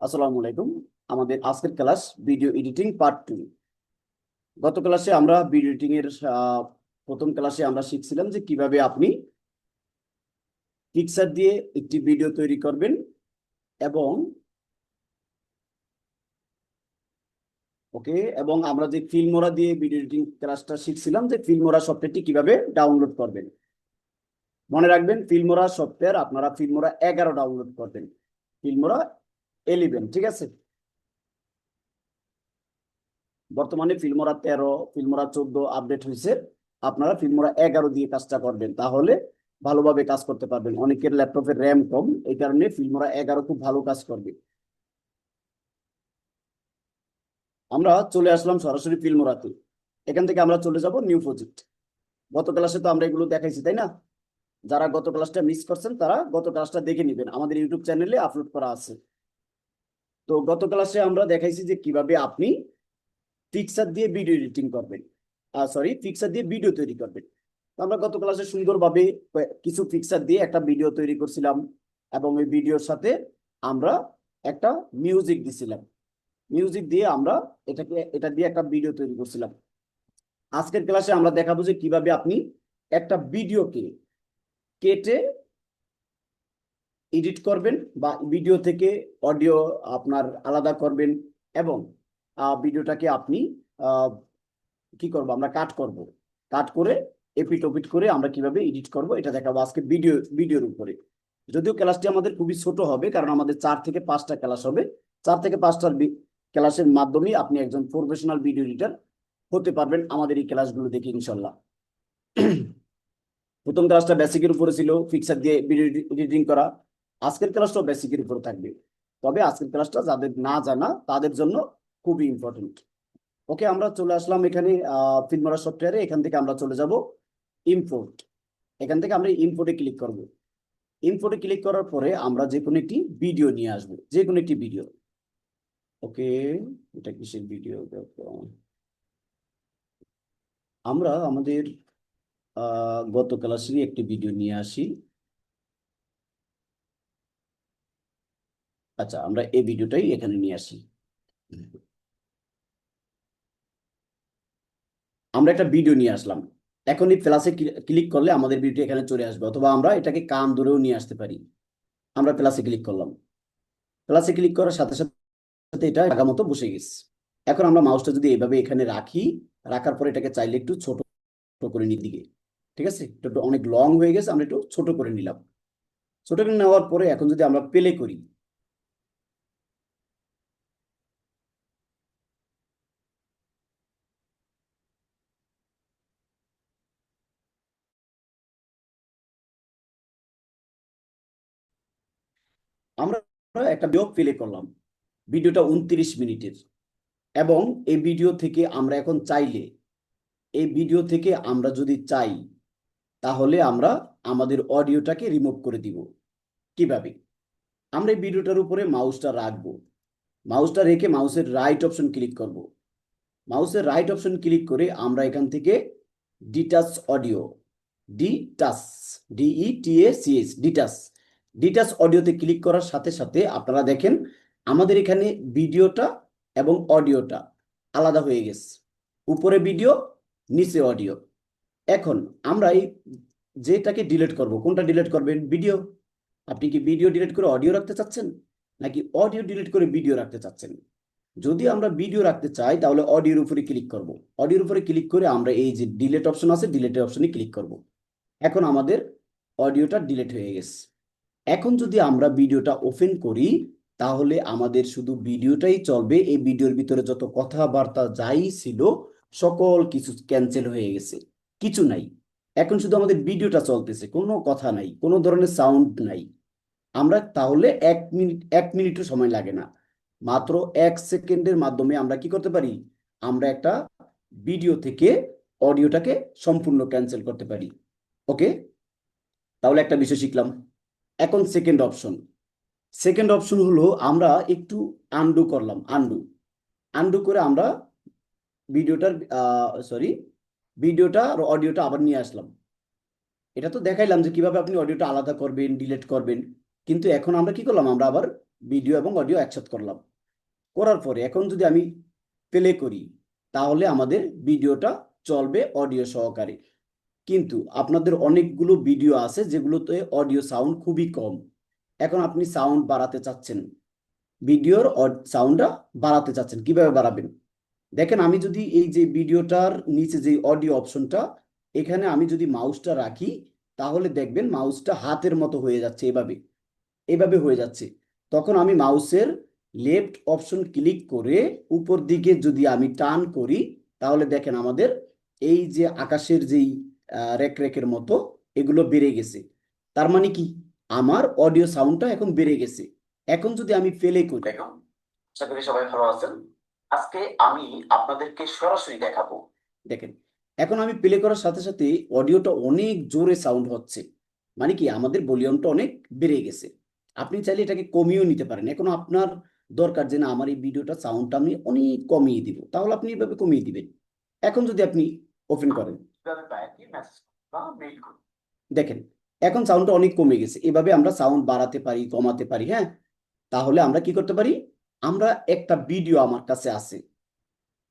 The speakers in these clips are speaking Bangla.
আসসালামু আলাইকুম। আমাদের আজকের class video editing part two. গত ক্লাসে আমরা ভিডিও এডিটিং এর প্রথম ক্লাসে আমরা শিখছিলাম যে কীভাবে আপনি পিকচার দিয়ে একটি ভিডিও তৈরি করবেন এবং ওকে, এবং আমরা যে ফিল্মোরা দিয়ে ভিডিও এডিটিং ক্লাসটা শিখছিলাম যে ফিল্মোরা সফটওয়্যারটি কীভাবে ডাউনলোড করবেন। মনে রাখবেন ফিল্মোরা সফটওয়্যার আপনারা ফিল্মোরা এগারো ডাউনলোড করবেন। ফিল্মোরা এলিভেন ঠিক আছে? বর্তমানে ফিল্মোরা তেরো ফিল্মোরা চোদ্দ আপডেট হয়েছে। আপনারা ফিল্মোরা এগারো দিয়ে কাজটা করবেন, তাহলে ভালোভাবে কাজ করতে পারবেন। অনেকের ল্যাপটপের র্যাম কম, এই কারণে ফিল্মোরা এগারো খুব ভালো কাজ করবে। আমরা চলে আসলাম সরাসরি ফিল্মোরাতে এখান থেকে আমরা চলে যাব নিউ প্রজেক্ট গত ক্লাসে তো আমরা এগুলো দেখাইছি, তাই না? যারা গত ক্লাসটা মিস করছেন, তারা গত ক্লাসটা দেখে নেবেন। আমাদের ইউটিউব চ্যানেলে আপলোড করা আছে। তো গত ক্লাসে আমরা দেখাইছি যে কীভাবে আপনি পিকচার দিয়ে ভিডিও এডিটিং করবেন। সরি পিকচার দিয়ে ভিডিও তৈরি করবেন। আমরা গত ক্লাসে সুন্দরভাবে কিছু পিকচার দিয়ে একটা ভিডিও তৈরি করছিলাম এবং ওই ভিডিওর সাথে আমরা একটা মিউজিক দিছিলাম। মিউজিক দিয়ে আমরা এটাকে, এটা দিয়ে একটা ভিডিও তৈরি করছিলাম। আজকের ক্লাসে আমরা দেখাবো যে কীভাবে আপনি একটা ভিডিওকে কেটে এডিট করবেন বা ভিডিও থেকে অডিও আপনার আলাদা করবেন এবং ভিডিওটাকে আপনি কি করব আমরা কাট করব। কাট করে এপিট ওপিট করে আমরা কীভাবে এডিট করব এটা দেখাবো আজকে ভিডিও, ভিডিওর উপরে। যদিও ক্লাসটি আমাদের খুবই ছোট হবে কারণ আমাদের চার থেকে পাঁচটা ক্লাস হবে। চার থেকে পাঁচটার ক্লাসের মাধ্যমে আপনি একজন প্রফেশনাল ভিডিও এডিটর হতে পারবেন আমাদের এই ক্লাসগুলো দেখে ইনশাল্লাহ। প্রথম ক্লাসটা বেসিকের উপরে ছিল পিকচার দিয়ে ভিডিও এডিটিং করা। আজকের ক্লাসটাও বেসিকের উপরে থাকবে। তবে আজকের ক্লাসটা যাদের না জানা, তাদের জন্য খুবই ইম্পর্টেন্ট ওকে আমরা চলে আসলাম এখানে ফিল্মরা সফটওয়্যারে এখান থেকে আমরা চলে যাব ইম্পোর্ট এখান থেকে আমরা ইম্পোর্টে ক্লিক করব। ইম্পোর্টে ক্লিক করার পরে আমরা যে কোনো একটি ভিডিও নিয়ে আসব। যে কোনো একটি ভিডিও ওকে এটা কিসের ভিডিও আমরা আমাদের গত ক্লাসেরই একটি ভিডিও নিয়ে আসি। আচ্ছা আমরা এই ভিডিওটাই এখানে নিয়ে আসি। আমরা একটা ভিডিও নিয়ে আসলাম। এখন এই প্লাসে ক্লিক করলে আমাদের ভিডিও এখানে চলে আসবে, অথবা আমরা এটাকে কান ধরেও নিয়ে আসতে পারি। আমরা প্লাসে ক্লিক করলাম। প্লাসে ক্লিক করার সাথে সাথে এটা আগা মতো বসে গেছে। এখন আমরা মাউসটা যদি এভাবে এখানে রাখি, রাখার পরে এটাকে চাইলে একটু ছোট করে নিই দিকে ঠিক আছে? একটু অনেক লং হয়ে গেছে, আমরা একটু ছোট করে নিলাম। ছোট করে নেওয়ার পরে এখন যদি আমরা প্লে করি একটা ভিডিও প্লে করলাম। ভিডিওটা উনত্রিশ মিনিটের। এবং এই ভিডিও থেকে আমরা এখন চাইলে, এই ভিডিও থেকে আমরা যদি চাই, তাহলে আমরা আমাদের অডিওটাকে রিমুভ করে দিব। কীভাবে? আমরা এই ভিডিওটার উপরে মাউসটা রাখব। মাউসটা রেখে মাউসের রাইট অপশন ক্লিক করব। মাউসের রাইট অপশন ক্লিক করে আমরা এখান থেকে detach audio detach D E T A C detach detach অডিওতে click করার সাথে সাথে আপনারা দেখেন আমাদের এখানে ভিডিওটা এবং অডিওটা আলাদা হয়ে গেছে। উপরে ভিডিও নিচে অডিও এখন আমরা এই যেটাকে ডিলিট করব, কোনটা ডিলিট করবেন? ভিডিও আপনি কি ভিডিও ডিলিট করে অডিও রাখতে চাচ্ছেন? নাকি অডিও ডিলিট করে ভিডিও রাখতে চাচ্ছেন? যদি আমরা ভিডিও রাখতে চাই, তাহলে অডিওর উপরে ক্লিক করব। অডিওর উপরে ক্লিক করে আমরা এই যে ডিলেট অপশন আছে ডিলিটের অপশনে ক্লিক করব। এখন আমাদের অডিওটা ডিলেট হয়ে গেছে। এখন যদি আমরা ভিডিওটা ওপেন করি, তাহলে আমাদের শুধু ভিডিওটাই চলবে। এই ভিডিওর ভিতরে যত কথাবার্তা যাই ছিল, সকল কিছু ক্যান্সেল হয়ে গেছে। কিছু নাই। এখন শুধু আমাদের ভিডিওটা চলতেছে, কোনো কথা নাই, কোনো ধরনের সাউন্ড নাই। আমরা তাহলে এক মিনিট, এক মিনিটও সময় লাগে না। মাত্র এক সেকেন্ডের মাধ্যমে আমরা কি করতে পারি? আমরা একটা ভিডিও থেকে অডিওটাকে সম্পূর্ণ ক্যান্সেল করতে পারি। ওকে? তাহলে একটা বিষয় শিখলাম। এখন সেকেন্ড অপশন সেকেন্ড অপশন হলো আমরা একটু আন্ডু করলাম আন্ডু আন্ডু করে আমরা ভিডিওটার সরি ভিডিওটা আর অডিওটা আবার নিয়ে আসলাম। এটা তো দেখাইলাম যে কীভাবে আপনি অডিওটা আলাদা করবেন ডিলিট করবেন। কিন্তু এখন আমরা কি করলাম? আমরা আবার ভিডিও এবং অডিও একসাথে করলাম। করার পরে এখন যদি আমি প্লে করি, তাহলে আমাদের ভিডিওটা চলবে অডিও সহকারে। কিন্তু আপনাদের অনেকগুলো ভিডিও আছে যেগুলোতে অডিও সাউন্ড খুবই কম। এখন আপনি সাউন্ড বাড়াতে চাচ্ছেন। ভিডিওর সাউন্ডটা বাড়াতে চাচ্ছেন। কীভাবে বাড়াবেন? দেখেন, আমি যদি এই যে ভিডিওটার নিচে যে অডিও অপশনটা, এখানে আমি যদি মাউসটা রাখি, তাহলে দেখবেন মাউসটা হাতের মতো হয়ে যাচ্ছে এভাবে। এভাবে হয়ে যাচ্ছে। তখন আমি মাউসের লেফট অপশন ক্লিক করে উপর দিকে যদি আমি টান করি, তাহলে দেখেন আমাদের এই যে আকাশের যেই রেক রেকের মতো এগুলো বেড়ে গেছে। তার মানে কি? আমার অডিও সাউন্ডটা এখন বেড়ে গেছে। এখন যদি আমি ফেলে করি আশা করি সবাই ভালো আছেন। আজকে আমি আপনাদেরকে সরাসরি দেখাবো। দেখেন এখন আমি প্লে করার সাথে সাথে অডিওটা অনেক জোরে সাউন্ড হচ্ছে। মানে কি? আমাদের ভলিউমটা অনেক বেড়ে গেছে। আপনি চাইলে এটাকে কমিয়েও নিতে পারেন। এখন আপনার দরকার যে না আমার এই ভিডিওটা সাউন্ডটা আমি অনেক কমিয়ে দিব। তাহলে আপনি এভাবে কমিয়ে দিবেন। এখন যদি আপনি ওপেন করেন। দেখেন, এখন সাউন্ডটা অনেক কমে গেছে। এভাবে আমরা সাউন্ড বাড়াতে পারি, কমাতে পারি হ্যাঁ? তাহলে আমরা কি করতে পারি? আমরা একটা ভিডিও আমার কাছে আছে।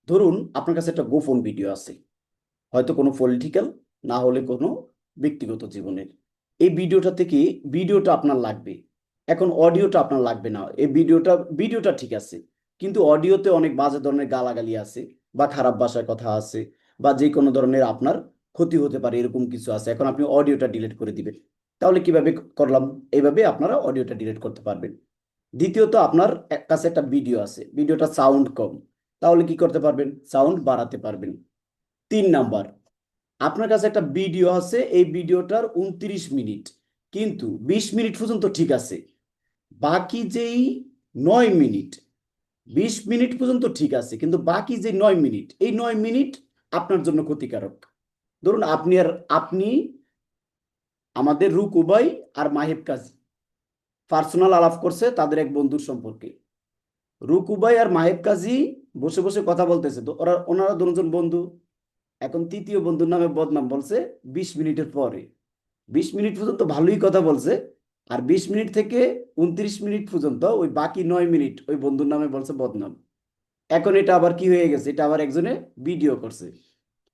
ধরুন, আপনার কাছে একটা গোপন ভিডিও আছে। হয়তো কোনো পলিটিক্যাল না হলে কোনো ব্যক্তিগত জীবনের। এই ভিডিওটা থেকে ভিডিওটা আপনার লাগবে। এখন অডিওটা আপনার লাগবে না। এই ভিডিওটা ভিডিওটা ঠিক আছে। কিন্তু অডিওতে অনেক বাজে ধরনের গালাগালি আছে, বা খারাপ ভাষার কথা আছে, বা যে কোনো ধরনের আপনার ক্ষতি হতে পারে, এরকম কিছু আছে। এখন আপনি অডিওটা ডিলিট করে দিবেন। তাহলে কীভাবে করলাম? এইভাবে আপনারা অডিওটা ডিলিট করতে পারবেন। দ্বিতীয়ত, আপনার কাছে একটা ভিডিও আছে। ভিডিওটা সাউন্ড কম। তাহলে কি করতে পারবেন? সাউন্ড বাড়াতে পারবেন। তিন নাম্বার, আপনার কাছে একটা ভিডিও আছে। এই ভিডিওটার উনত্রিশ মিনিট। কিন্তু বিশ মিনিট পর্যন্ত ঠিক আছে। বাকি যেই নয় মিনিট, বিশ মিনিট পর্যন্ত ঠিক আছে। কিন্তু বাকি যে নয় মিনিট, এই নয় মিনিট আপনার জন্য ক্ষতিকারক। ধরুন আপনি আর আপনি, আমাদের রুক উবাই আর মাহিব কাজী। পার্সোনাল আলাপ করছে তাদের এক বন্ধুর সম্পর্কে। রুক উবাই আর মাহিব কাজী বসে বসে কথা বলতেছে তো ওরা, ওনারা দুজন বন্ধু। এখন তৃতীয় বন্ধুর নামে বদনাম বলছে বিশ মিনিটের পরে। বিশ মিনিট পর্যন্ত ভালোই কথা বলছে আর বিশ মিনিট থেকে উনত্রিশ মিনিট পর্যন্ত ওই বাকি নয় মিনিট ওই বন্ধুর নামে বলছে বদনাম। এখন এটা আবার কি হয়ে গেছে? এটা আবার একজনে ভিডিও করছে।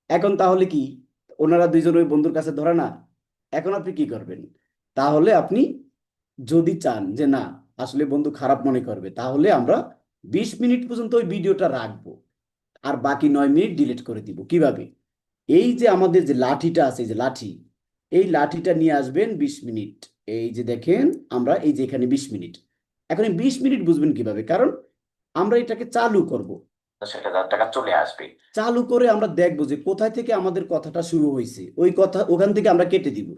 এখন তাহলে কি? ওনারা দুইজন ওই বন্ধুর কাছে ধরে না, এখন আপনি কি করবেন? তাহলে আপনি যদি চান যে না, আসলে বন্ধু খারাপ মনে করবে, তাহলে আমরা বিশ মিনিট পর্যন্ত ওই ভিডিওটা রাখব, আর বাকি নয় মিনিট ডিলিট করে দিব। কীভাবে? এই যে আমাদের যে লাঠিটা আছে যে লাঠি, এই লাঠিটা নিয়ে আসবেন বিশ মিনিট। এই যে দেখেন, আমরা এই যে এখানে বিশ মিনিট। এখন বিশ মিনিট বুঝবেন কীভাবে? কারণ আমরা এটাকে চালু করব। চলে আসবে। চালু করে আমরা দেখব যে কোথায় থেকে আমাদের কথাটা শুরু হয়েছে। ওই কথা ওখান থেকে আমরা কেটে দিব।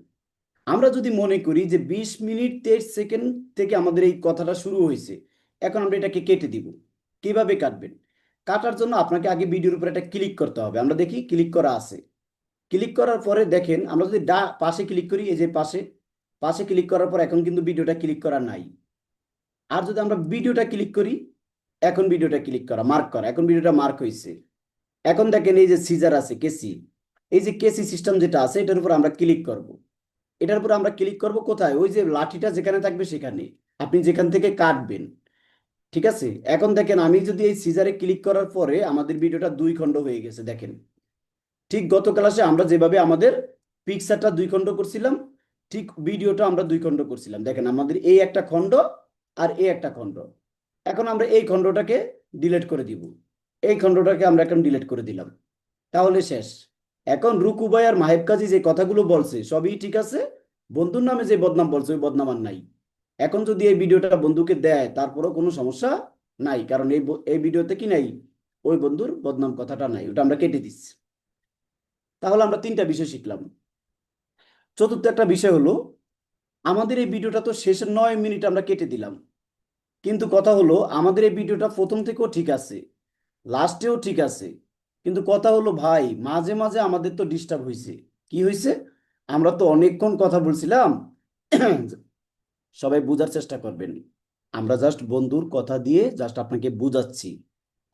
আমরা যদি মনে করি যে বিশ মিনিট তেইশ সেকেন্ড থেকে আমাদের এই কথাটা শুরু হয়েছে, এখন আমরা এটাকে কেটে দিব। কীভাবে কাটবেন? কাটার জন্য আপনাকে আগে ভিডিওর উপর একটা ক্লিক করতে হবে। আমরা দেখি ক্লিক করা আছে। ক্লিক করার পরে দেখেন, আমরা যদি ডা পাশে ক্লিক করি, এই যে পাশে পাশে ক্লিক করার পর এখন কিন্তু ভিডিওটা ক্লিক করা নাই। আর যদি আমরা ভিডিওটা ক্লিক করি এখন ভিডিওটা ক্লিক করা মার্ক করা, এখন ভিডিওটা মার্ক হয়েছে এখন দেখেন এই যে সিজার আছে কেসি এই যে কেসি সিস্টেম যেটা আছে, এটার উপর আমরা ক্লিক করব। এটার উপর আমরা ক্লিক করব কোথায়? ওই যে লাঠিটা যেখানে থাকবে সেখানে। আপনি যেখান থেকে কাটবেন। ঠিক আছে? এখন দেখেন আমি যদি এই সিজারে ক্লিক করার পরে আমাদের ভিডিওটা দুই খণ্ড হয়ে গেছে, দেখেন। ঠিক গত ক্লাসে আমরা যেভাবে আমাদের পিকচারটা দুই খণ্ড করছিলাম, ঠিক ভিডিওটা আমরা দুই খণ্ড করছিলাম। দেখেন আমাদের এই একটা খণ্ড আর এই একটা খণ্ড। এখন আমরা এই খণ্ডটাকে ডিলেট করে দিব। এই খণ্ডটাকে আমরা এখন ডিলেট করে দিলাম। তাহলে শেষ। এখন রুকু ভাই আর মাহেব কাজী যে কথাগুলো বলছে, সবই ঠিক আছে? বন্ধুর নামে যে বদনাম বলছে, ওই বদনাম আর নাই। এখন যদি এই ভিডিওটা বন্ধুকে দেয়, তারপরেও কোনো সমস্যা নাই, কারণ এই এই ভিডিওতে কি নাই? ওই বন্ধুর বদনাম কথাটা নাই, ওটা আমরা কেটে দিচ্ছি। তাহলে আমরা তিনটা বিষয় শিখলাম। চতুর্থ একটা বিষয় হলো, আমাদের এই ভিডিওটা তো শেষের নয় মিনিট আমরা কেটে দিলাম। কিন্তু কথা হলো, আমাদের এই ভিডিওটা প্রথম থেকেও ঠিক আছে, লাস্টেও ঠিক আছে, কিন্তু কথা হলো, ভাই, মাঝে মাঝে আমাদের তো ডিস্টার্ব হয়েছে কি হয়েছে আমরা তো অনেকক্ষণ কথা বলছিলাম, সবাই বোঝার চেষ্টা করবেন। আমরা জাস্ট বন্ধুর কথা দিয়ে জাস্ট আপনাকে বুঝাচ্ছি,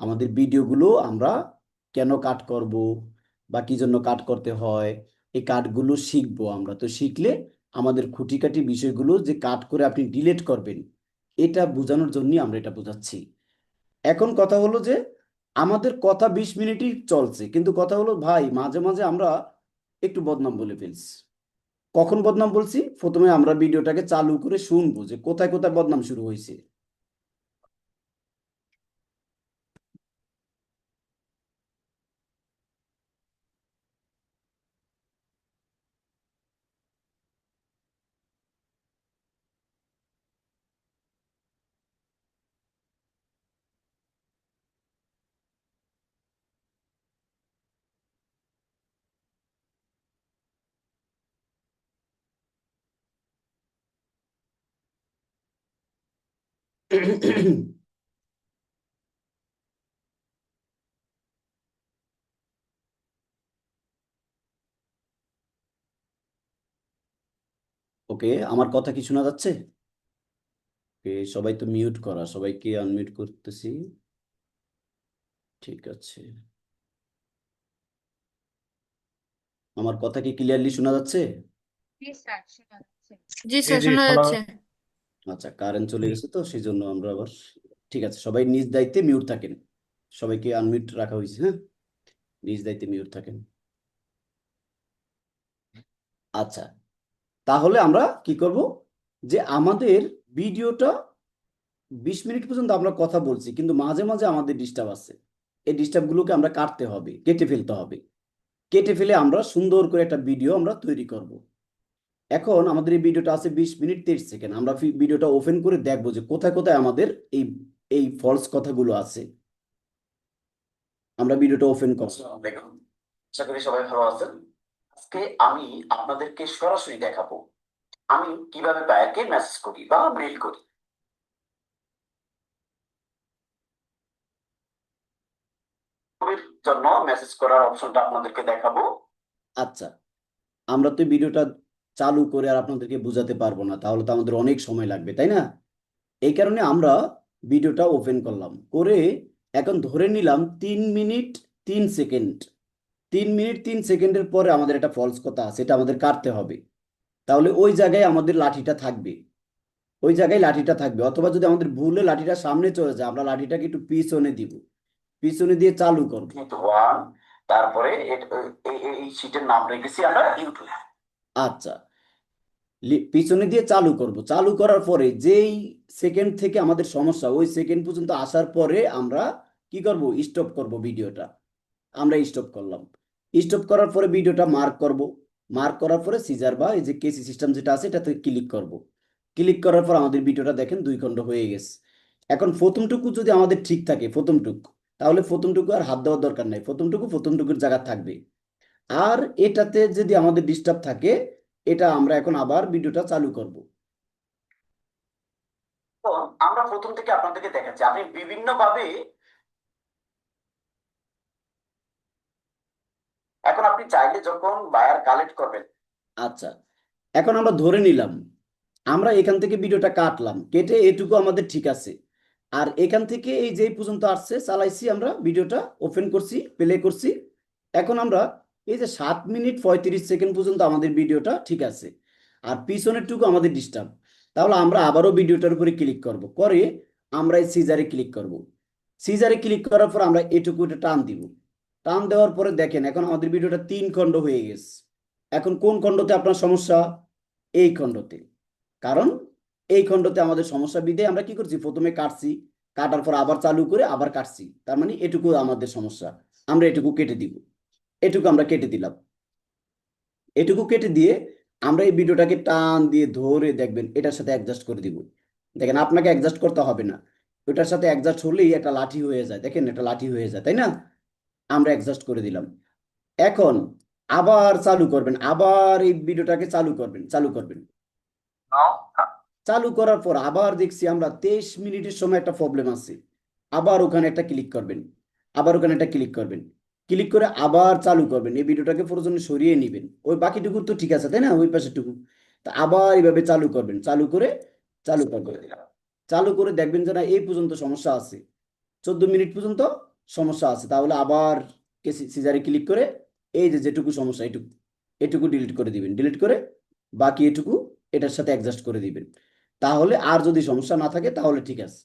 আমাদের ভিডিওগুলো আমরা কেন কাট করব বা কি জন্য কাট করতে হয়, এই কাটগুলো শিখব আমরা। তো শিখলে আমাদের খুঁটিকাটি বিষয়গুলো যে কাট করে আপনি ডিলিট করবেন এটা বোঝানোর জন্যই আমরা এটা বোঝাচ্ছি। এখন কথা হলো যে, আমাদের কথা বিশ মিনিটই চলছে, কিন্তু কথা হলো, ভাই, মাঝে মাঝে আমরা একটু বদনাম বলে ফেলছি। কখন বদনাম বলছি? প্রথমে আমরা ভিডিওটাকে চালু করে শুনব যে কোথায় কোথায় বদনাম শুরু হয়েছে। ওকে আমার কথা কি শোনা যাচ্ছে? ওকে সবাই তো মিউট করা সবাইকে আনমিউট করতেছি। ঠিক আছে। আমার কথা কি ক্লিয়ারলি শোনা যাচ্ছে? জি স্যার শোনা যাচ্ছে। জি স্যার শোনা যাচ্ছে। আচ্ছা কারেন্ট চলে গেছে তো সেই জন্য আমরা আবার, ঠিক আছে, সবাই নিজ দায়িত্বে মিউট থাকেন। সবাইকে আনমিউট রাখা হয়েছে হ্যাঁ? নিজ দায়িত্বে মিউট থাকেন। আচ্ছা তাহলে আমরা কি করব? যে আমাদের ভিডিওটা বিশ মিনিট পর্যন্ত আমরা কথা বলছি, কিন্তু মাঝে মাঝে আমাদের ডিস্টার্ব আছে। এই ডিস্টার্বগুলোকে আমরা কাটতে হবে, কেটে ফেলতে হবে। কেটে ফেলে আমরা সুন্দর করে একটা ভিডিও আমরা তৈরি করব। এখন আমাদের এই ভিডিওটা আছে বিশ মিনিট তেইশ সেকেন্ড। আমরা ভিডিওটা ওপেন করে দেখব যে কোথায় কোথায় আমাদের এই এই ফলস কথাগুলো আছে। আমরা ভিডিওটা ওপেন আলাইকুম। আশা করি সবাই ভালো আছেন। আজকে আমি আপনাদেরকে সরাসরি দেখাবো আমি কীভাবে বায়ারকে মেসেজ করি বা মেইল করি। জন্য মেসেজ করার অপশনটা আপনাদেরকে দেখাবো। আচ্ছা আমরা তো ভিডিওটা চালু করে আর আপনাদেরকে বোঝাতে পারব না, তাহলে তো আমাদের অনেক সময় লাগবে, তাই না? এই কারণে আমরা ভিডিওটা ওপেন করলাম, করে এখন ধরে নিলাম তিন মিনিট তিন সেকেন্ড। তিন মিনিট তিন সেকেন্ডের পরে আমাদের একটা ফলস কথা আছে, এটা আমাদের কাটতে হবে। তাহলে ওই জায়গায় আমাদের লাঠিটা থাকবে। ওই জায়গায় লাঠিটা থাকবে, অথবা যদি আমাদের ভুলে লাঠিটা সামনে চলে যায়, আমরা লাঠিটাকে একটু পিছনে দিব। পিছনে দিয়ে চালু করব। তারপরে এই- এই নাম রেখেছি আমরা ইউটিউব। আচ্ছা পিছনে দিয়ে চালু করব। চালু করার পরে যেই সেকেন্ড থেকে আমাদের সমস্যা, ওই সেকেন্ড পর্যন্ত আসার পরে আমরা কি করব? স্টপ করব ভিডিওটা। আমরা স্টপ করলাম। স্টপ করার পরে ভিডিওটা মার্ক করব। মার্ক করার পরে সিজার বা এই যে কেসি সিস্টেম যেটা আছে, এটাতে ক্লিক করব। ক্লিক করার পর আমাদের ভিডিওটা দেখেন দুই খণ্ড হয়ে গেছে। এখন প্রথমটুকু যদি আমাদের ঠিক থাকে, প্রথমটুকু, তাহলে প্রথমটুকু আর হাত দেওয়ার দরকার নাই। প্রথমটুকু প্রথমটুকুর জায়গা থাকবে। আর এটাতে যদি আমাদের ডিস্টার্ব থাকে এটা আমরা এখন আবার ভিডিওটা চালু করব। আমরা প্রথম থেকে আপনাদেরকে দেখাচ্ছি আপনি বিভিন্ন ভাবে এখন আপনি চাইলে যখন বায়ার কালেক্ট করবেন। আচ্ছা এখন আমরা ধরে নিলাম আমরা এখান থেকে ভিডিওটা কাটলাম কেটে এটুকু আমাদের ঠিক আছে। আর এখান থেকে এই যে পর্যন্ত আসছে চালাইছি আমরা ভিডিওটা ওপেন করছি প্লে করছি। এখন আমরা এই যে সাত মিনিট পঁয়ত্রিশ সেকেন্ড পর্যন্ত আমাদের ভিডিওটা ঠিক আছে। আর পিছনেরটুকু আমাদের ডিস্টার্ব তাহলে আমরা আবারও ভিডিওটার উপরে ক্লিক করব। করে আমরা এই সিজারে ক্লিক করব। সিজারে ক্লিক করার পর আমরা এটুকু এটা টান দিব। টান দেওয়ার পরে দেখেন, এখন আমাদের ভিডিওটা তিন খণ্ড হয়ে গেছে। এখন কোন খণ্ডতে আপনার সমস্যা? এই খণ্ডতে। কারণ এই খণ্ডতে আমাদের সমস্যা বিধে আমরা কি করছি? প্রথমে কাটছি, কাটার পর আবার চালু করে আবার কাটছি। তার মানে এটুকু আমাদের সমস্যা। আমরা এটুকু কেটে দিব। এটুকু আমরা কেটে দিলাম। এটুকু কেটে দিয়ে আমরা এই ভিডিওটাকে টান দিয়ে ধরে দেখবেন এটার সাথে অ্যাডজাস্ট করে দিব। দেখেন আপনাকে অ্যাডজাস্ট করতে হবে না। ওটার সাথে অ্যাডজাস্ট হলেই একটা লাঠি হয়ে যায়। দেখেন এটা লাঠি হয়ে যায় তাই না? আমরা অ্যাডজাস্ট করে দিলাম। এখন আবার চালু করবেন আবার এই ভিডিওটাকে চালু করবেন চালু করবেন। চালু করার পর আবার দেখছি আমরা তেইশ মিনিটের সময় একটা প্রবলেম আছে। আবার ওখানে একটা ক্লিক করবেন। আবার ওখানে একটা ক্লিক করবেন। ক্লিক করে আবার চালু করবেন। এই ভিডিওটাকে প্রয়োজনে সরিয়ে নেবেন। ওই বাকিটুকু তো ঠিক আছে, তাই না? ওই পাশেটুকু তা আবার এইভাবে চালু করবেন। চালু করে, চালু করবেন চালু করে দেখবেন যে না, এই পর্যন্ত সমস্যা আছে। চোদ্দ মিনিট পর্যন্ত সমস্যা আছে। তাহলে আবার সিজারে ক্লিক করে এই যে যেটুকু সমস্যা, এটুকু এটুকু ডিলিট করে দিবেন। ডিলিট করে বাকি এটুকু এটার সাথে অ্যাডজাস্ট করে দিবেন। তাহলে আর যদি সমস্যা না থাকে, তাহলে ঠিক আছে।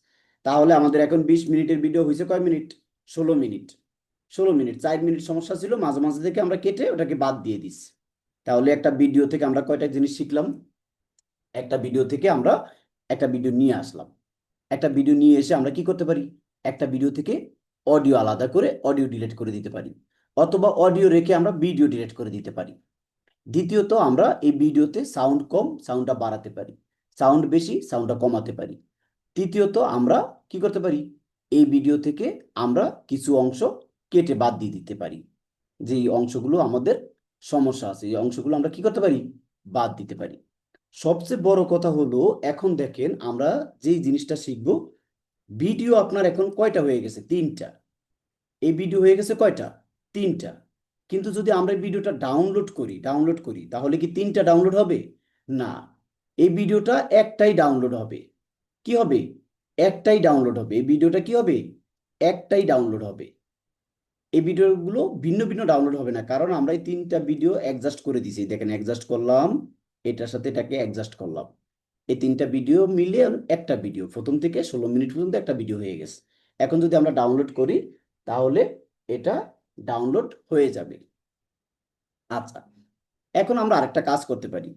তাহলে আমাদের এখন বিশ মিনিটের ভিডিও হয়েছে কয় মিনিট? ষোলো মিনিট। ষোলো মিনিট, চার মিনিট সমস্যা ছিল, মাঝে মাঝে থেকে আমরা কেটে ওটাকে বাদ দিয়ে দিচ্ছি তাহলে একটা ভিডিও থেকে আমরা কয়টা জিনিস শিখলাম? একটা ভিডিও থেকে আমরা একটা ভিডিও নিয়ে আসলাম। একটা ভিডিও নিয়ে এসে আমরা কি করতে পারি? একটা ভিডিও থেকে অডিও আলাদা করে অডিও ডিলেট করে দিতে পারি। অথবা অডিও রেখে আমরা ভিডিও ডিলিট করে দিতে পারি। দ্বিতীয়ত, আমরা এই ভিডিওতে সাউন্ড কম সাউন্ডটা বাড়াতে পারি। সাউন্ড বেশি সাউন্ডটা কমাতে পারি। তৃতীয়ত, আমরা কি করতে পারি? এই ভিডিও থেকে আমরা কিছু অংশ কেটে বাদ দিয়ে দিতে পারি। যে অংশগুলো আমাদের সমস্যা আছে, এই অংশগুলো আমরা কি করতে পারি? বাদ দিতে পারি। সবচেয়ে বড় কথা হলো, এখন দেখেন আমরা যেই জিনিসটা শিখব, ভিডিও আপনার এখন কয়টা হয়ে গেছে? তিনটা। এই ভিডিও হয়ে গেছে কয়টা? তিনটা। কিন্তু যদি আমরা ভিডিওটা ডাউনলোড করি ডাউনলোড করি, তাহলে কি তিনটা ডাউনলোড হবে? না। এই ভিডিওটা একটাই ডাউনলোড হবে। কি হবে? একটাই ডাউনলোড হবে। এই ভিডিওটা কি হবে? একটাই ডাউনলোড হবে। এই ভিডিওগুলো ভিন্ন ভিন্ন ডাউনলোড হবে না। কারণ আমরা এই তিনটা ভিডিও অ্যাডজাস্ট করে দিছি দেখেন অ্যাডজাস্ট করলাম, এটার সাথে এটাকে অ্যাডজাস্ট করলাম। এই তিনটা ভিডিও মিলে একটা ভিডিও প্রথম থেকে ষোলো মিনিট পর্যন্ত একটা ভিডিও হয়ে গেছে। এখন যদি আমরা ডাউনলোড করি, তাহলে এটা ডাউনলোড হয়ে যাবে। আচ্ছা এখন আমরা আরেকটা কাজ করতে পারি।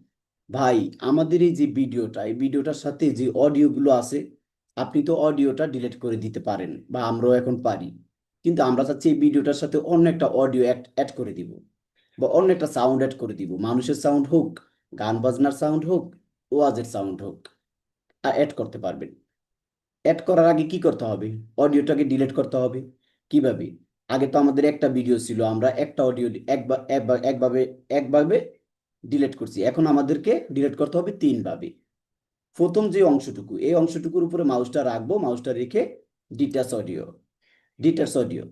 ভাই, আমাদের এই যে ভিডিওটা, এই ভিডিওটার সাথে যে অডিওগুলো আছে, আপনি তো অডিওটা ডিলিট করে দিতে পারেন, বা আমরাও এখন পারি। কিন্তু আমরা চাচ্ছি এই ভিডিওটার সাথে অন্য একটা অডিও অ্যাড করে দিব বা অন্য একটা সাউন্ড অ্যাড করে দিব। মানুষের সাউন্ড হোক, গান বাজনার সাউন্ড হোক, ওয়াজের সাউন্ড হোক, আর অ্যাড করতে পারবেন। অ্যাড করার আগে কি করতে হবে? অডিওটাকে ডিলিট করতে হবে। কীভাবে? আগে তো আমাদের একটা ভিডিও ছিল, আমরা একটা অডিও একবার একভাবে একভাবে ডিলিট করছি। এখন আমাদেরকে ডিলিট করতে হবে তিনভাবে। প্রথম যে অংশটুকু, এই অংশটুকুর উপরে মাউসটা রাখব মাউসটা রেখে ডিটাচ অডিও ডিটাচ অডিও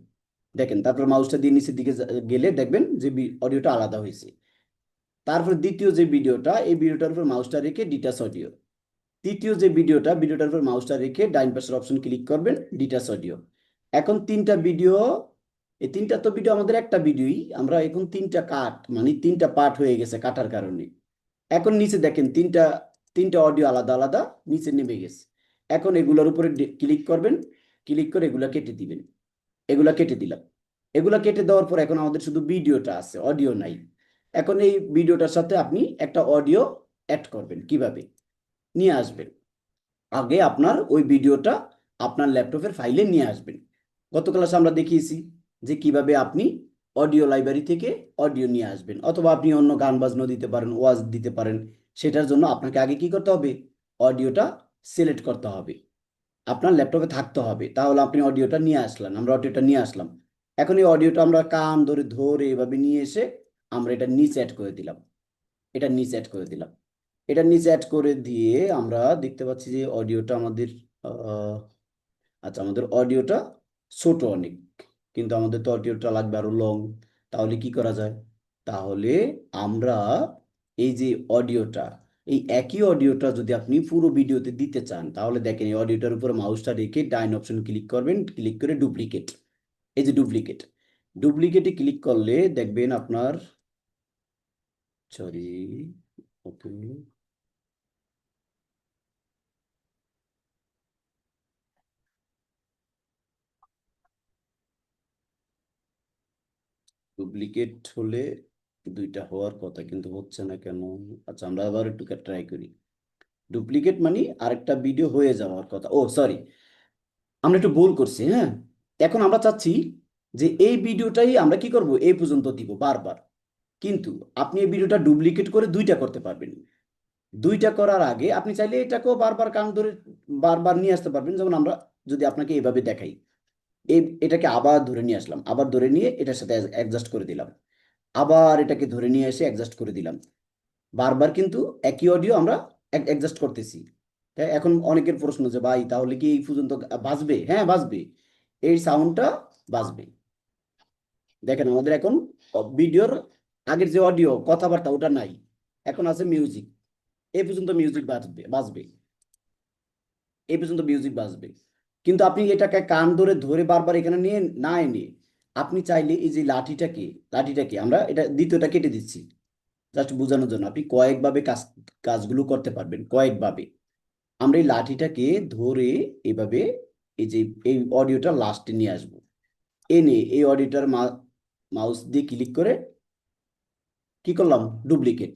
দেখেন, তারপর মাউসটা দিয়ে নিচের দিকে গেলে দেখবেন যে অডিওটা আলাদা হয়েছে। তারপর দ্বিতীয় যে ভিডিওটা, এই ভিডিওটার উপর মাউসটা রেখে ডিটাচ অডিও তৃতীয় যে ভিডিওটা, ভিডিওটার উপর মাউসটা রেখে ডাইন পাশের অপশন ক্লিক করবেন ডিটাচ অডিও এখন তিনটা ভিডিও এই তিনটা তো ভিডিও আমাদের একটা ভিডিওই আমরা এখন তিনটা কাট মানে তিনটা পার্ট হয়ে গেছে কাটার কারণে। এখন নিচে দেখেন, তিনটা তিনটা অডিও আলাদা আলাদা, নিচে নেমে গেছে। এখন এগুলোর উপরে ক্লিক করবেন ক্লিক করে এগুলা কেটে দিবেন। এগুলা কেটে দিলাম। এগুলা কেটে দেওয়ার পর এখন আমাদের শুধু ভিডিওটা আছে, অডিও নাই। এখন এই ভিডিওটার সাথে আপনি একটা অডিও অ্যাড করবেন কীভাবে? নিয়ে আসবেন। আগে আপনার ওই ভিডিওটা আপনার ল্যাপটপের ফাইলে নিয়ে আসবেন। গত ক্লাসে আমরা দেখিয়েছি যে কীভাবে আপনি অডিও লাইব্রেরি থেকে অডিও নিয়ে আসবেন, অথবা আপনি অন্য গান বাজনা দিতে পারেন, ওয়াজ দিতে পারেন, সেটার জন্য আপনাকে আগে কি করতে হবে? অডিওটা সিলেক্ট করতে হবে। আপনার ল্যাপটপে থাকতে হবে। তাহলে আপনি অডিওটা নিয়ে আসলেন, আমরা অডিওটা নিয়ে আসলাম। এখন এই অডিওটা আমরা কান ধরে ধরে এভাবে নিয়ে এসে আমরা এটা নিচে অ্যাড করে দিলাম। এটা নিচে অ্যাড করে দিলাম। এটা নিচে অ্যাড করে দিয়ে আমরা দেখতে পাচ্ছি যে অডিওটা আমাদের আচ্ছা আমাদের অডিওটা ছোট অনেক। কিন্তু আমাদের তো অডিওটা লাগবে আরও লং তাহলে কি করা যায়? তাহলে আমরা এই যে অডিওটা এই একই অডিওটা যদি আপনি পুরো ভিডিওতে দিতে চান, তাহলে দেখেন এই অডিওটার উপরে মাউসটা রেখে ডাইন অপশন ক্লিক করবেন ক্লিক করে ডুপ্লিকেট এই যে ডুপ্লিকেট ডুপ্লিকেটে ক্লিক করলে দেখবেন আপনার সরি ওকে। ডুপ্লিকেট হলে দুইটা হওয়ার কথা, কিন্তু হচ্ছে না কেন? আচ্ছা আমরা আবার একটু ট্রাই করি। ডুপ্লিকেট মানে আরেকটা ভিডিও হয়ে যাওয়ার কথা। ও সরি আমরা একটু ভুল করছি হ্যাঁ? এখন আমরা চাচ্ছি যে এই ভিডিওটাই আমরা কি করব? এই পর্যন্ত দিব বারবার। কিন্তু আপনি এই ভিডিওটা ডুপ্লিকেট করে দুইটা করতে পারবেন। দুইটা করার আগে আপনি চাইলে এটাকেও বারবার কান ধরে বারবার নিয়ে আসতে পারবেন। যেমন আমরা যদি আপনাকে এইভাবে দেখাই, এই, এটাকে আবার ধরে নিয়ে আসলাম, আবার ধরে নিয়ে এটার সাথে অ্যাডজাস্ট করে দিলাম। আবার এটাকে ধরে নিয়ে এসে অ্যাডজাস্ট করে দিলাম। বারবার কিন্তু একই অডিও আমরা অ্যাডজাস্ট করতেছি। তাই এখন অনেকের প্রশ্ন যে, ভাই, তাহলে কি এই পর্যন্ত বাজবে? হ্যাঁ বাজবে। এই সাউন্ডটা বাজবে। দেখেন, আমাদের এখন ভিডিওর আগের যে অডিও কথাবার্তা, ওটা নাই। এখন আছে মিউজিক এই পর্যন্ত মিউজিক বাজবে বাজবে। এই পর্যন্ত মিউজিক বাজবে। কিন্তু আপনি এটাকে কান ধরে ধরে বারবার এখানে নিয়ে, না এনে আপনি চাইলে এই যে লাঠিটাকে লাঠিটাকে আমরা এটা দ্বিতীয়টা কেটে দিচ্ছি। জাস্ট বোঝানোর জন্য আপনি কয়েকভাবে কাজ, কাজগুলো করতে পারবেন, কয়েকভাবে। আমরা এই লাঠিটাকে ধরে এভাবে এই যে, এই অডিওটা লাস্টে নিয়ে আসব। এনে এই অডিওটার মাউস দিয়ে ক্লিক করে কি করলাম? ডুপ্লিকেট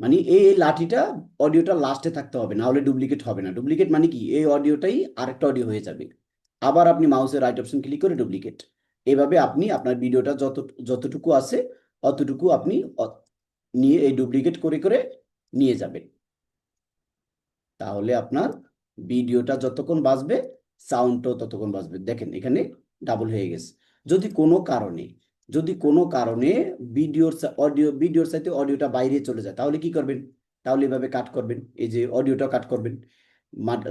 মানে এই লাঠিটা অডিওটা লাস্টে থাকতে হবে না হলে ডুপ্লিকেট হবে না। ডুপ্লিকেট মানে কি? এই অডিওটাই আরেকটা অডিও হয়ে যাবে। আবার আপনি মাউসের রাইট অপশন ক্লিক করে ডুপ্লিকেট এভাবে আপনি আপনার ভিডিওটা যত, যতটুকু আছে অতটুকু আপনি নিয়ে এই ডুপ্লিকেট করে করে নিয়ে যাবেন। তাহলে আপনার ভিডিওটা যতক্ষণ বাজবে, সাউন্ডটাও ততক্ষণ বাজবে। দেখেন, এখানে ডাবল হয়ে গেছে। যদি কোনো কারণে, যদি কোনো কারণে ভিডিওর অডিও, ভিডিওর সাথে অডিওটা বাইরে চলে যায়, তাহলে কি করবেন? তাহলে এভাবে কাট করবেন। এই যে অডিওটা কাট করবেন।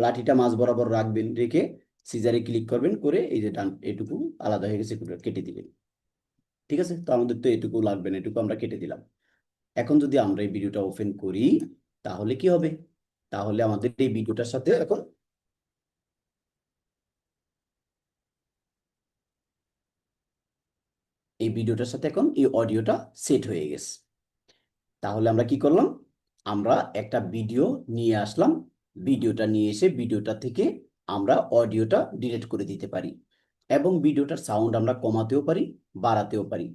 লাঠিটা মাঝ বরাবর রাখবেন রেখে সিজারে ক্লিক করবেন করে এই যে ডান, এটুকু আলাদা হয়ে গেছে কেটে দিবেন। ঠিক আছে? তো আমাদের তো এটুকু লাগবে না, এটুকু আমরা কেটে দিলাম। এখন যদি আমরা এই ভিডিওটা ওপেন করি, তাহলে কি হবে? তাহলে আমাদের এই ভিডিওটার সাথে এখন এই ভিডিওটার সাথে এখন এই অডিওটা সেট হয়ে গেছে। তাহলে আমরা কি করলাম? আমরা একটা ভিডিও নিয়ে আসলাম। ভিডিওটা নিয়ে এসে ভিডিওটা থেকে আমরা অডিওটা ডিলিট করে দিতে পারি এবং ভিডিওটার সাউন্ড আমরা কমাতেও পারি, বাড়াতেও পারি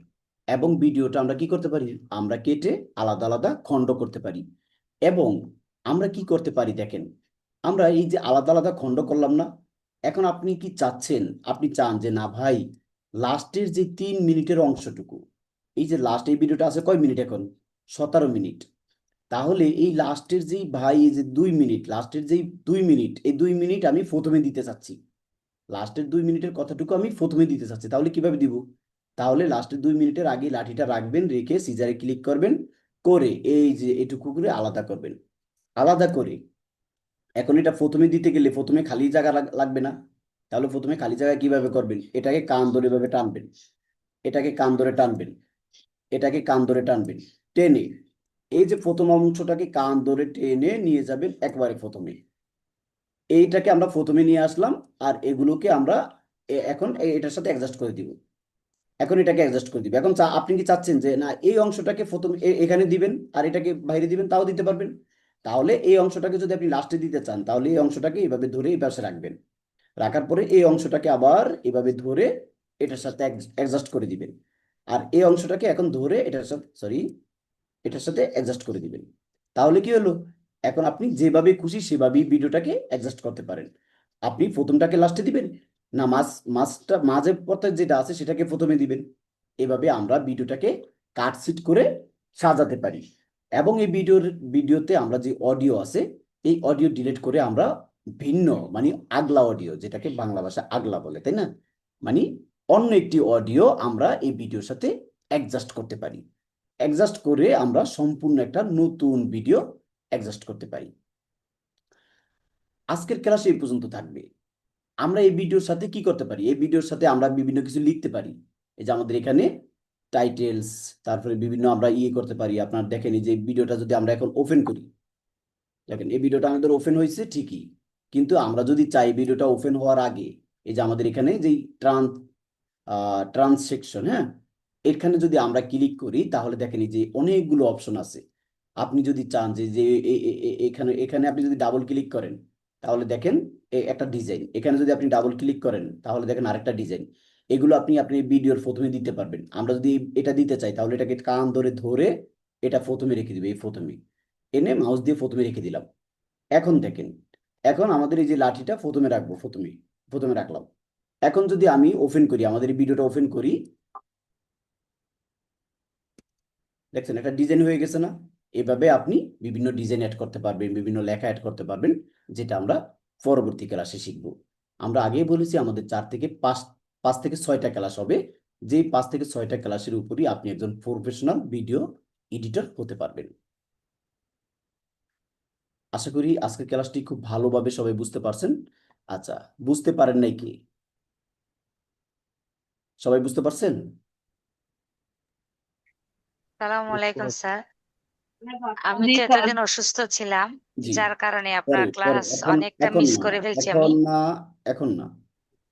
এবং ভিডিওটা আমরা কি করতে পারি? আমরা কেটে আলাদা আলাদা খণ্ড করতে পারি এবং আমরা কি করতে পারি দেখেন, আমরা এই যে আলাদা আলাদা খণ্ড করলাম না, এখন আপনি কি চাচ্ছেন? আপনি চান যে না ভাই, লাস্টের যে তিন মিনিটের অংশটুকু, এই যে লাস্ট এই ভিডিওটা আছে কয় মিনিট এখন? সতেরো মিনিট। তাহলে এই লাস্টের যেই ভাই, এই যে দুই মিনিট, লাস্টের যেই দুই মিনিট, এই দুই মিনিট আমি প্রথমে দিতে চাচ্ছি। লাস্টের দুই মিনিটের কথাটুকু আমি প্রথমে দিতে চাচ্ছি, তাহলে কীভাবে দিব? তাহলে লাস্টের দুই মিনিটের আগে লাঠিটা রাখবেন, রেখে সিজারে ক্লিক করবেন, করে এই যে এটুকু করে আলাদা করবেন। আলাদা করে। এখন এটা প্রথমে দিতে গেলে প্রথমে খালি জায়গা লাগবে না। তাহলে প্রথমে খালি জায়গায় কীভাবে করবেন? এটাকে কান ধরে এভাবে টানবেন। এটাকে কান ধরে টানবেন। এটাকে কান ধরে টানবেন। টেনে এই যে প্রথম অংশটাকে কান ধরে টেনে নিয়ে যাবেন একবারে প্রথমে। এইটাকে আমরা প্রথমে নিয়ে আসলাম আর এগুলোকে আমরা এখন এটার সাথে অ্যাডজাস্ট করে দিব। এখন এটাকে অ্যাডজাস্ট করে দিব। এখন আপনি কি চাচ্ছেন যে না, এই অংশটাকে প্রথমে এখানে দিবেন আর এটাকে বাইরে দিবেন, তাও দিতে পারবেন? তাহলে এই অংশটাকে যদি আপনি লাস্টে দিতে চান, তাহলে এই অংশটাকে এইভাবে ধরে এই পাশে রাখবেন। রাখার পরে এই অংশটাকে আবার এভাবে ধরে এটার সাথে অ্যাডজাস্ট করে দিবেন। আর এই অংশটাকে এখন ধরে এটার সাথে সরি এটার সাথে অ্যাডজাস্ট করে দিবেন। তাহলে কি হলো? এখন আপনি যেভাবে খুশি সেভাবেই ভিডিওটাকে অ্যাডজাস্ট করতে পারেন। আপনি প্রথমটাকে লাস্টে দিবেন, না মাঝ মাঝটা মাঝের পথে যেটা আছে সেটাকে প্রথমে দিবেন। এভাবে আমরা ভিডিওটাকে কাটসিট করে সাজাতে পারি। এবং এই ভিডিওর ভিডিওতে আমরা যে অডিও আছে, এই অডিও ডিলিট করে আমরা ভিন্ন মানে আগলা অডিও যেটাকে বাংলা ভাষা আগলা বলে, তাই না? মানে অন্য একটি অডিও আমরা এই ভিডিওর সাথে অ্যাডজাস্ট করতে পারি। অ্যাডজাস্ট করে আমরা সম্পূর্ণ একটা নতুন ভিডিও অ্যাডজাস্ট করতে পারি। আজকের ক্লাস এই পর্যন্ত থাকবে। আমরা এই ভিডিওর সাথে কি করতে পারি? এই ভিডিওর সাথে আমরা বিভিন্ন কিছু লিখতে পারি। এই যে আমাদের এখানে টাইটেলস তারপরে বিভিন্ন আমরা ইয়ে করতে পারি। আপনার দেখেন এই যে ভিডিওটা যদি আমরা এখন ওপেন করি, দেখেন এই ভিডিওটা আমাদের ওপেন হয়েছে ঠিকই। কিন্তু আমরা যদি চাই ভিডিওটা ওপেন হওয়ার আগে, এই যে আমাদের এখানে যেই ট্রান্স ট্রান্সেকশন হ্যাঁ? এখানে যদি আমরা ক্লিক করি, তাহলে দেখেন যে অনেকগুলো অপশন আছে। আপনি যদি চান যে যে এখানে এখানে আপনি যদি ডাবল ক্লিক করেন, তাহলে দেখেন একটা ডিজাইন এখানে যদি আপনি ডাবল ক্লিক করেন, তাহলে দেখেন আরেকটা ডিজাইন এগুলো আপনি আপনি ভিডিওর প্রথমে দিতে পারবেন। আমরা যদি এটা দিতে চাই, তাহলে এটাকে কান ধরে ধরে এটা প্রথমে রেখে দিবে, এই প্রথমে। এনে মাউস দিয়ে প্রথমে রেখে দিলাম। এখন দেখেন, এখন আমাদের এই যে লাঠিটা প্রথমে রাখব, প্রথমে প্রথমে রাখলাম। এখন যদি আমি ওপেন করি, আমাদের এই ভিডিওটা ওপেন করি দেখছেন, একটা ডিজাইন হয়ে গেছে না? এভাবে আপনি বিভিন্ন ডিজাইন অ্যাড করতে পারবেন, বিভিন্ন লেখা অ্যাড করতে পারবেন, যেটা আমরা পরবর্তী ক্লাসে শিখব। আমরা আগেই বলেছি, আমাদের চার থেকে পাঁচ পাঁচ থেকে ছয়টা ক্লাস হবে। যেই পাঁচ থেকে ছয়টা ক্লাসের উপরই আপনি একজন প্রফেশনাল ভিডিও এডিটর হতে পারবেন। আশা করি আজকের ক্লাসটি খুব ভালোভাবে সবাই বুঝতে পারছেন। আচ্ছা বুঝতে পারেন নাই কি? সবাই বুঝতে পারছেন? সালামু আলাইকুম স্যার। আমি তো এতদিন অসুস্থ ছিলাম জি। যার কারণে আপনার পরে ক্লাস এখন অনেকটা এখন মিস না করে ফেলছি এখন আমি না এখন না।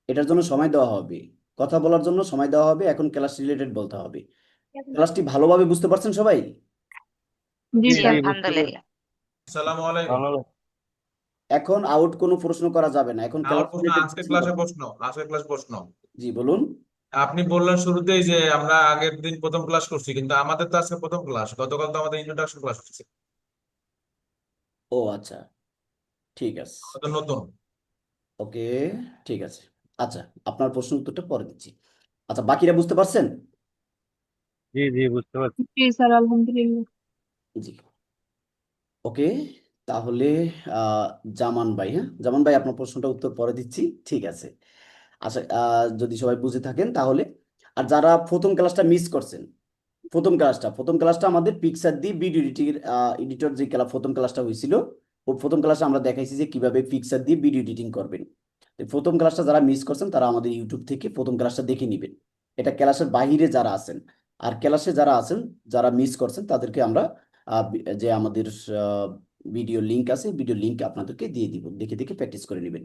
এটার জন্য সময় দেওয়া হবে। কথা বলার জন্য সময় দেওয়া হবে এখন ক্লাস রিলেটেড বলতে হবে। ক্লাসটি ভালোভাবে বুঝতে পারছেন সবাই? জি জি স্যার আলহামদুলিল্লাহ। আসসালামু আলাইকুম। এখন আউট কোনো প্রশ্ন করা যাবে না। এখন আমার ক্লাস প্রশ্ন আজকের ক্লাসে প্রশ্ন। আজকের ক্লাস প্রশ্ন। জি বলুন। আপনি বললেন শুরুতেই যে আমরা আগের দিন প্রথম ক্লাস করছি কিন্তু আমাদের তো আজকে প্রথম ক্লাস গতকাল তো আমাদের ইন্ট্রোডাকশন ক্লাস হচ্ছে। ও আচ্ছা ঠিক আছে। আমাদের নতুন। ওকে ঠিক আছে। আচ্ছা আপনার প্রশ্ন উত্তরটা পরে দিচ্ছি। আচ্ছা বাকিরা বুঝতে পারছেন? জি জি বুঝতে পারছি। জি স্যার আলহামদুলিল্লাহ। জি। ওকে তাহলে আহ, জামান ভাই হ্যাঁ? জামান ভাই আপনার প্রশ্নটা উত্তর পরে দিচ্ছি ঠিক আছে। আচ্ছা যদি সবাই বুঝে থাকেন তাহলে। আর যারা প্রথম ক্লাসটা মিস করছেন, প্রথম ক্লাসটা প্রথম ক্লাসটা আমাদের পিকচার দিয়ে ভিডিও এডিটিং এডিটর যে ক্লাস প্রথম ক্লাসটা হয়েছিল, ও প্রথম ক্লাসে আমরা দেখাইছি যে কীভাবে পিকচার দিয়ে ভিডিও এডিটিং করবেন। প্রথম ক্লাসটা যারা মিস করছেন, তারা আমাদের ইউটিউব থেকে প্রথম ক্লাসটা দেখে নেবেন। এটা ক্লাসের বাইরে যারা আছেন, আর ক্লাসে যারা আছেন, যারা মিস করছেন, তাদেরকে আমরা যে আমাদের ভিডিও লিংক আছে ভিডিও লিংক আপনাদেরকে দিয়ে দিব। দেখে দেখে প্র্যাকটিস করে নেবেন।